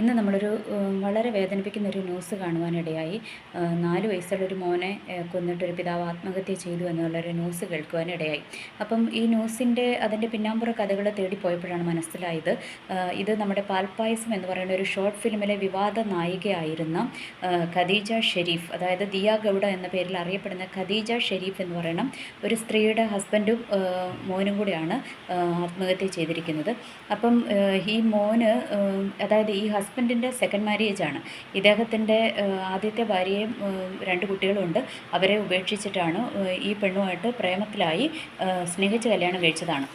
ഇന്ന് നമ്മളൊരു വളരെ വേദനിപ്പിക്കുന്ന ഒരു ന്യൂസ് കാണുവാനിടയായി. നാല് വയസ്സുള്ളൊരു മോനെ കൊന്നിട്ടൊരു പിതാവ് ആത്മഹത്യ ചെയ്തു എന്നുള്ളൊരു ന്യൂസ് കേൾക്കുവാനിടയായി. അപ്പം ഈ ന്യൂസിന്റെ അതിന്റെ പിന്നാമ്പുറ കഥകൾ തേടിപ്പോയപ്പോഴാണ് മനസ്സിലായത്. ഇത് നമ്മുടെ പാൽപ്പായസം എന്ന് പറയുന്ന ഒരു ഷോർട്ട് ഫിലിമിലെ വിവാദ നായികയായിരുന്ന ഖദീജ ഷെരീഫ് അതായത് ദിയ ഗൗഡ എന്ന പേരിൽ അറിയപ്പെടുന്ന ഖദീജ ഷെരീഫ് എന്ന് പറയുന്ന ഒരു സ്ത്രീയുടെ ഹസ്ബൻഡും മോനും കൂടിയാണ് ആത്മഹത്യ ചെയ്തിരിക്കുന്നത്. അപ്പം ഈ മോന് അതായത് ഈ ഹസ്ബൻഡിന്റെ സെക്കൻഡ് മാരേജാണ് ഇദ്ദേഹത്തിന്റെ ആദ്യത്തെ ഭാര്യയും രണ്ട് കുട്ടികളുമുണ്ട് അവരെ ഉപേക്ഷിച്ചിട്ടാണ് ഈ പെണ്ണുമായിട്ട് പ്രേമത്തിലായി സ്നേഹിച്ച് കല്യാണം കഴിച്ചതാണ്.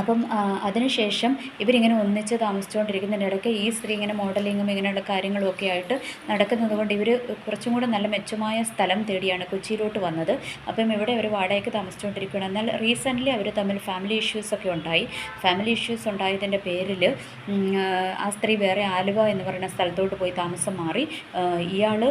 അപ്പം അതിനുശേഷം ഇവരിങ്ങനെ ഒന്നിച്ച് താമസിച്ചുകൊണ്ടിരിക്കുന്നതിനിടയ്ക്ക് ഈ സ്ത്രീ ഇങ്ങനെ മോഡലിങ്ങും ഇങ്ങനെയുള്ള കാര്യങ്ങളും ഒക്കെ ആയിട്ട് നടക്കുന്നത് കൊണ്ട് ഇവർ കുറച്ചും കൂടെ നല്ല മെച്ചമായ സ്ഥലം തേടിയാണ് കൊച്ചിയിലോട്ട് വന്നത്. അപ്പം ഇവിടെ അവർ വാടകയ്ക്ക് താമസിച്ചുകൊണ്ടിരിക്കുകയാണ്. എന്നാൽ റീസെന്റ്ലി അവർ തമ്മിൽ ഫാമിലി ഇഷ്യൂസൊക്കെ ഉണ്ടായി. ഫാമിലി ഇഷ്യൂസ് ഉണ്ടായതിന്റെ പേരിൽ ആ സ്ത്രീ വേറെ ആലുവ എന്ന് പറയുന്ന സ്ഥലത്തോട്ട് പോയി താമസം മാറി. ഇയാൾ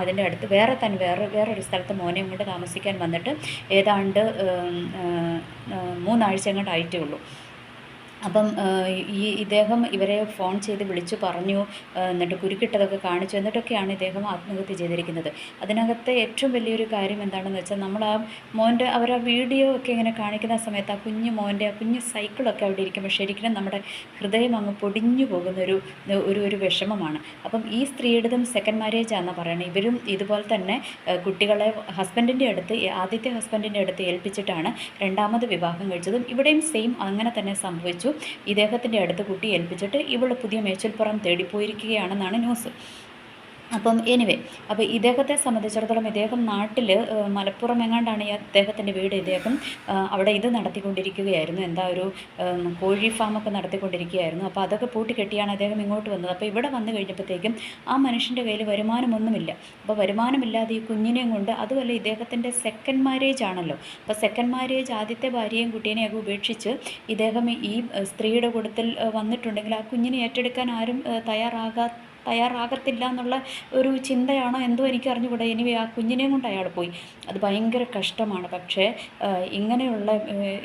അതിന്റെ അടുത്ത് വേറെ തന്നെ വേറെ വേറൊരു സ്ഥലത്ത് മോനെയും കൊണ്ട് താമസിക്കാൻ വന്നിട്ട് ഏതാണ്ട് മൂന്നാഴ്ച ആയിട്ടേ ഉള്ളൂ vehículos. അപ്പം ഈ ഇദ്ദേഹം ഇവരെ ഫോൺ ചെയ്ത് വിളിച്ചു പറഞ്ഞു എന്നിട്ട് കുരുക്കിട്ടതൊക്കെ കാണിച്ചു എന്നിട്ടൊക്കെയാണ് ഇദ്ദേഹം ആത്മഹത്യ ചെയ്തിരിക്കുന്നത്. അതിനകത്തെ ഏറ്റവും വലിയൊരു കാര്യം എന്താണെന്ന് വെച്ചാൽ നമ്മൾ ആ മോന്റെ അവർ ആ വീഡിയോ ഒക്കെ ഇങ്ങനെ കാണിക്കുന്ന സമയത്ത് ആ കുഞ്ഞു മോന്റെ ആ കുഞ്ഞു സൈക്കിളൊക്കെ അവിടെ ഇരിക്കുമ്പോൾ ശരിക്കും നമ്മുടെ ഹൃദയം അങ്ങ് പൊടിഞ്ഞു പോകുന്ന ഒരു ഒരു ഒരു വിഷമമാണ്. അപ്പം ഈ സ്ത്രീയുടേതും സെക്കൻഡ് മാരേജ് ആണെന്ന് പറയുന്നത് ഇവരും ഇതുപോലെ തന്നെ കുട്ടികളെ ഹസ്ബൻഡിന്റെ അടുത്ത് ആദ്യത്തെ ഹസ്ബൻഡിന്റെ അടുത്ത് ഏൽപ്പിച്ചിട്ടാണ് രണ്ടാമത് വിവാഹം കഴിച്ചതും. ഇവിടെയും സെയിം അങ്ങനെ തന്നെ സംഭവിച്ചു. ഇദ്ദേഹത്തിന്റെ അടുത്ത് കുട്ടി ഏൽപ്പിച്ചിട്ട് ഇവൾ പുതിയ മേച്ചിൽപ്പുറം തേടിപ്പോയിരിക്കുകയാണെന്നാണ് ന്യൂസ്. അപ്പം എനിവേ അപ്പോൾ ഇദ്ദേഹത്തെ സംബന്ധിച്ചിടത്തോളം ഇദ്ദേഹം നാട്ടിൽ മലപ്പുറം എങ്ങാണ്ടാണ് ഈ അദ്ദേഹത്തിന്റെ വീട് ഇദ്ദേഹം അവിടെ ഇത് നടത്തിക്കൊണ്ടിരിക്കുകയായിരുന്നു. എന്താ ഒരു കോഴി ഫാമൊക്കെ നടത്തിക്കൊണ്ടിരിക്കുകയായിരുന്നു. അപ്പോൾ അതൊക്കെ പൂട്ടി കെട്ടിയാണ് അദ്ദേഹം ഇങ്ങോട്ട് വന്നത്. അപ്പോൾ ഇവിടെ വന്നു കഴിഞ്ഞപ്പോഴത്തേക്കും ആ മനുഷ്യന്റെ കയ്യിൽ വരുമാനമൊന്നുമില്ല. അപ്പോൾ വരുമാനമില്ലാതെ ഈ കുഞ്ഞിനെയും കൊണ്ട് അതുമല്ല ഇദ്ദേഹത്തിന്റെ സെക്കൻഡ് മാരേജ് ആണല്ലോ. അപ്പോൾ സെക്കൻഡ് മാരേജ് ആദ്യത്തെ ഭാര്യയും കുട്ടീനെയൊക്കെ ഉപേക്ഷിച്ച് ഇദ്ദേഹം ഈ സ്ത്രീയുടെ കൂട്ടത്തിൽ വന്നിട്ടുണ്ടെങ്കിൽ ആ കുഞ്ഞിനെ ഏറ്റെടുക്കാൻ ആരും തയ്യാറാകാത്ത തയ്യാറാകത്തില്ല എന്നുള്ള ഒരു ചിന്തയാണോ എന്തോ എനിക്ക് അറിഞ്ഞുകൂടാ എനിവേ ആ കുഞ്ഞിനെയും കൊണ്ട് അയാൾ പോയി. അത് ഭയങ്കര കഷ്ടമാണ്. പക്ഷേ ഇങ്ങനെയുള്ള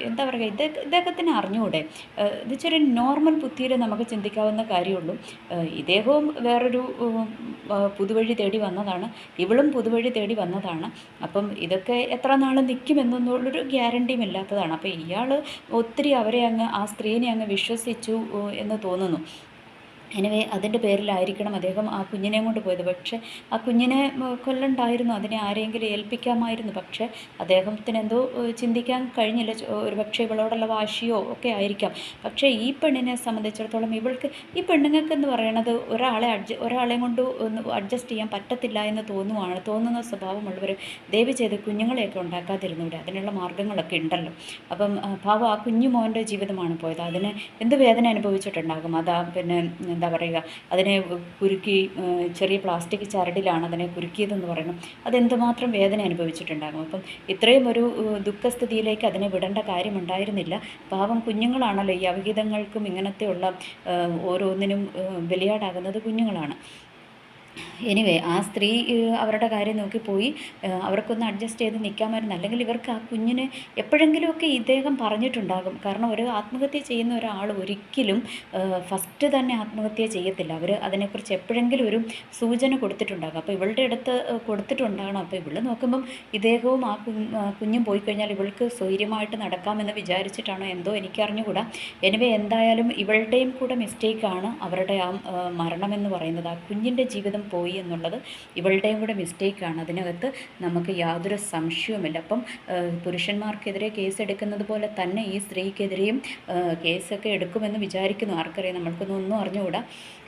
എന്താ പറയുക ഇത് ഇദ്ദേഹത്തിന് അറിഞ്ഞുകൂടെ. ഇത് ഇച്ചിരി നോർമൽ ബുദ്ധിയിൽ നമുക്ക് ചിന്തിക്കാവുന്ന കാര്യമുള്ളൂ. ഇദ്ദേഹവും വേറൊരു പുതുവഴി തേടി വന്നതാണ്. ഇവളും പുതുവഴി തേടി വന്നതാണ്. അപ്പം ഇതൊക്കെ എത്ര നാൾ നിൽക്കുമെന്നുള്ളൊരു ഗ്യാരണ്ടിയും ഇല്ലാത്തതാണ്. അപ്പോൾ ഇയാൾ ഒത്തിരി അവരെ അങ്ങ് ആ സ്ത്രീനെ അങ്ങ് വിശ്വസിച്ചു എന്ന് തോന്നുന്നു. എനിവേ അതിന്റെ പേരിലായിരിക്കണം അദ്ദേഹം ആ കുഞ്ഞിനെയും കൊണ്ട് പോയത്. പക്ഷേ ആ കുഞ്ഞിനെ കൊല്ലണ്ടായിരുന്നു. അതിനെ ആരെങ്കിലും ഏൽപ്പിക്കാമായിരുന്നു. പക്ഷേ അദ്ദേഹത്തിന് എന്തോ ചിന്തിക്കാൻ കഴിഞ്ഞില്ല. ഒരു പക്ഷേ ഇവളോടുള്ള വാശിയോ ഒക്കെ ആയിരിക്കാം. പക്ഷേ ഈ പെണ്ണിനെ സംബന്ധിച്ചിടത്തോളം ഇവൾക്ക് ഈ പെണ്ണുങ്ങൾക്ക് എന്ന് പറയണത് ഒരാളെ അഡ്ജ ഒരാളെയും കൊണ്ട് ഒന്ന് അഡ്ജസ്റ്റ് ചെയ്യാൻ പറ്റത്തില്ല എന്ന് തോന്നുവാണ് തോന്നുന്ന സ്വഭാവമുള്ളവർ ദയവ് ചെയ്ത് കുഞ്ഞുങ്ങളെയൊക്കെ ഉണ്ടാക്കാതിരുന്നൂടെ. അതിനുള്ള മാർഗങ്ങളൊക്കെ ഉണ്ടല്ലോ. അപ്പം ഭാവം ആ കുഞ്ഞു മോന്റെ ജീവിതമാണ് പോയത്. അതിന് എന്ത് വേദന അനുഭവിച്ചിട്ടുണ്ടാകും? അതാ പിന്നെ എന്താ പറയുക അതിനെ കുരുക്കി ചെറിയ പ്ലാസ്റ്റിക് ചരടിലാണ് അതിനെ കുരുക്കിയതെന്ന് പറയണം അതെന്തുമാത്രം വേദന അനുഭവിച്ചിട്ടുണ്ടാകും? അപ്പം ഇത്രയും ഒരു ദുഃഖസ്ഥിതിയിലേക്ക് അതിനെ വിടേണ്ട കാര്യമുണ്ടായിരുന്നില്ല. പാവം കുഞ്ഞുങ്ങളാണല്ലോ ഈ അവിഹിതങ്ങൾക്കും ഇങ്ങനത്തെയുള്ള ഓരോന്നിനും ബലിയാടാകുന്നത് കുഞ്ഞുങ്ങളാണ്. എനിവേ ആ സ്ത്രീ അവരുടെ കാര്യം നോക്കി പോയി. അവർക്കൊന്ന് അഡ്ജസ്റ്റ് ചെയ്ത് നിൽക്കാമായിരുന്നു അല്ലെങ്കിൽ ഇവർക്ക് ആ കുഞ്ഞിന് എപ്പോഴെങ്കിലുമൊക്കെ ഇദ്ദേഹം പറഞ്ഞിട്ടുണ്ടാകും. കാരണം ഒരു ആത്മഹത്യ ചെയ്യുന്ന ഒരാൾ ഒരിക്കലും ഫസ്റ്റ് തന്നെ ആത്മഹത്യ ചെയ്യത്തില്ല. അവർ അതിനെക്കുറിച്ച് എപ്പോഴെങ്കിലും ഒരു സൂചന കൊടുത്തിട്ടുണ്ടാകും. അപ്പോൾ ഇവളുടെ അടുത്ത് കൊടുത്തിട്ടുണ്ടാകണം. അപ്പോൾ ഇവൾ നോക്കുമ്പം ഇദ്ദേഹവും ആ കുഞ്ഞും പോയി കഴിഞ്ഞാൽ ഇവൾക്ക് സ്വൈര്യമായിട്ട് നടക്കാമെന്ന് വിചാരിച്ചിട്ടാണോ എന്തോ എനിക്കറിഞ്ഞുകൂടാ. എനിവേ എന്തായാലും ഇവളുടെയും കൂടെ മിസ്റ്റേക്കാണ് അവരുടെ ആ മരണമെന്ന് പറയുന്നത്. ആ കുഞ്ഞിന്റെ ജീവിതം പോയി എന്നുള്ളത് ഇവളുടെയും കൂടെ മിസ്റ്റേക്കാണ് അതിനകത്ത് നമുക്ക് യാതൊരു സംശയവുമില്ല. അപ്പം പുരുഷന്മാർക്കെതിരെ കേസ് എടുക്കുന്നത് പോലെ തന്നെ ഈ സ്ത്രീക്കെതിരെയും കേസൊക്കെ എടുക്കുമെന്ന് വിചാരിക്കുന്നു. ആർക്കറിയാം? നമ്മൾക്കൊന്നും ഒന്നും അറിഞ്ഞുകൂടാ.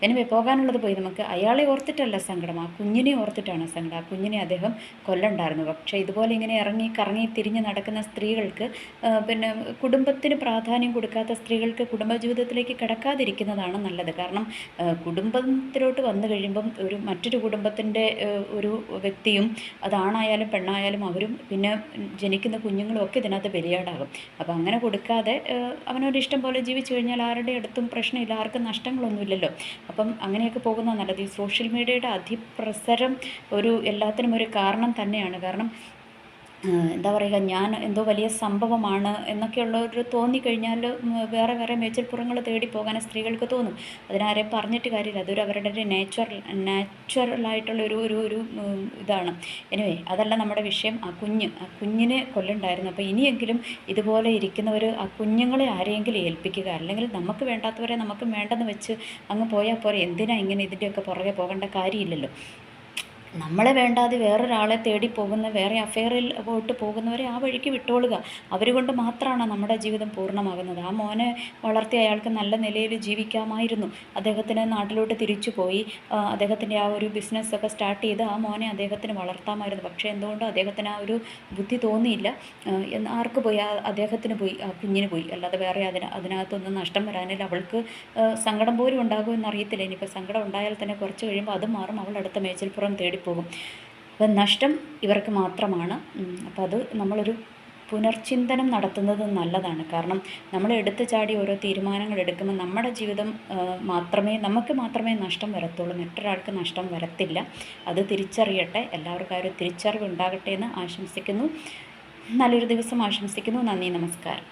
എനിവേ പോകാനുള്ളത് പോയി. നമുക്ക് അയാളെ ഓർത്തിട്ടല്ല സങ്കടം. ആ കുഞ്ഞിനെ ഓർത്തിട്ടാണ് സങ്കടം. ആ കുഞ്ഞിനെ അദ്ദേഹം കൊല്ലണ്ടായിരുന്നു. പക്ഷേ ഇതുപോലെ ഇങ്ങനെ ഇറങ്ങി കറങ്ങി തിരിഞ്ഞ് നടക്കുന്ന സ്ത്രീകൾക്ക് പിന്നെ കുടുംബത്തിന് പ്രാധാന്യം കൊടുക്കാത്ത സ്ത്രീകൾക്ക് കുടുംബജീവിതത്തിലേക്ക് കിടക്കാതിരിക്കുന്നതാണ് നല്ലത്. കാരണം കുടുംബത്തിലോട്ട് വന്നു കഴിയുമ്പം ഒരു മറ്റൊരു കുടുംബത്തിന്റെ ഒരു വ്യക്തിയും അതാണായാലും പെണ്ണായാലും അവരും പിന്നെ ജനിക്കുന്ന കുഞ്ഞുങ്ങളും ഒക്കെ ഇതിനകത്ത് ബലിയാടാകും. അപ്പോൾ അങ്ങനെ കൊടുക്കാതെ അവനൊരു ഇഷ്ടം പോലെ ജീവിച്ചു കഴിഞ്ഞാൽ ആരുടെ അടുത്തും പ്രശ്നമില്ല ആർക്കും നഷ്ടങ്ങളൊന്നുമില്ലല്ലോ. അപ്പം അങ്ങനെയൊക്കെ പോകുന്ന നല്ലത്. ഈ സോഷ്യൽ മീഡിയയുടെ അതിപ്രസരം ഒരു എല്ലാത്തിനും ഒരു കാരണം തന്നെയാണ്. കാരണം എന്താ പറയുക ഞാൻ എന്തോ വലിയ സംഭവമാണ് എന്നൊക്കെയുള്ള ഒരു തോന്നിക്കഴിഞ്ഞാൽ വേറെ വേറെ മേച്ചിൽപ്പുറങ്ങൾ തേടി പോകാൻ സ്ത്രീകൾക്ക് തോന്നും. അതിനാരെയും പറഞ്ഞിട്ട് കാര്യമില്ല. അതൊരു അവരുടെ ഒരു നാച്ചുറൽ നാച്ചുറലായിട്ടുള്ള ഒരു ഒരു ഒരു ഇതാണ്. എനിവേ അതല്ല നമ്മുടെ വിഷയം. ആ കുഞ്ഞ് ആ കുഞ്ഞിനെ കൊല്ലുണ്ടായിരുന്നു. അപ്പോൾ ഇനിയെങ്കിലും ഇതുപോലെ ഇരിക്കുന്നവർ ആ കുഞ്ഞുങ്ങളെ ആരെയെങ്കിലും ഏൽപ്പിക്കുക. അല്ലെങ്കിൽ നമുക്ക് വേണ്ടാത്തവരെ നമുക്ക് വേണ്ടെന്ന് വെച്ച് അങ്ങ് പോയാൽ പോരെ. എന്തിനാ ഇങ്ങനെ ഇതിന്റെയൊക്കെ പുറകെ പോകേണ്ട കാര്യമില്ലല്ലോ. നമ്മളെ വേണ്ടാതെ വേറൊരാളെ തേടി പോകുന്ന വേറെ അഫെയറിൽ പോയിട്ട് പോകുന്നവരെ ആ വഴിക്ക് വിട്ടോളുക. അവർ കൊണ്ട് മാത്രമാണ് നമ്മുടെ ജീവിതം പൂർണമാകുന്നത്. ആ മോനെ വളർത്തി അയാൾക്ക് നല്ല നിലയിൽ ജീവിക്കാമായിരുന്നു. അദ്ദേഹത്തിന് നാട്ടിലോട്ട് തിരിച്ചു പോയി. അദ്ദേഹത്തിന്റെ ആ ഒരു ബിസിനസ്സൊക്കെ സ്റ്റാർട്ട് ചെയ്ത് ആ മോനെ അദ്ദേഹത്തിന് വളർത്താമായിരുന്നു. പക്ഷേ എന്തുകൊണ്ടും അദ്ദേഹത്തിന് ആ ഒരു ബുദ്ധി തോന്നിയില്ല? ആർക്ക് പോയി? അദ്ദേഹത്തിന് പോയി. ആ കുഞ്ഞിന് പോയി. അല്ലാതെ വേറെ അതിന് അതിനകത്തൊന്നും നഷ്ടം വരാനില്ല. അവൾക്ക് സങ്കടം പോലും ഉണ്ടാകുമെന്ന് അറിയത്തില്ല ഇനിയിപ്പോൾ സങ്കടം ഉണ്ടായാൽ തന്നെ കുറച്ച് കഴിയുമ്പോൾ അത് മാറും. അവൾ അടുത്ത മേച്ചിൽപ്പുറം തേടി പോകും അപ്പം നഷ്ടം ഇവർക്ക് മാത്രമാണ്. അപ്പോൾ അത് നമ്മളൊരു പുനർചിന്തനം നടത്തുന്നത് നല്ലതാണ്. കാരണം നമ്മൾ എടുത്തു ചാടി ഓരോ തീരുമാനങ്ങൾ എടുക്കുമ്പോൾ നമ്മുടെ ജീവിതം മാത്രമേ നമുക്ക് മാത്രമേ നഷ്ടം വരത്തുള്ളൂ. മറ്റൊരാൾക്ക് നഷ്ടം വരത്തില്ല. അത് തിരിച്ചറിയട്ടെ. എല്ലാവർക്കും ആ ഒരു തിരിച്ചറിവ് ഉണ്ടാകട്ടെ എന്ന് ആശംസിക്കുന്നു. നല്ലൊരു ദിവസം ആശംസിക്കുന്നു. നന്ദി. നമസ്കാരം.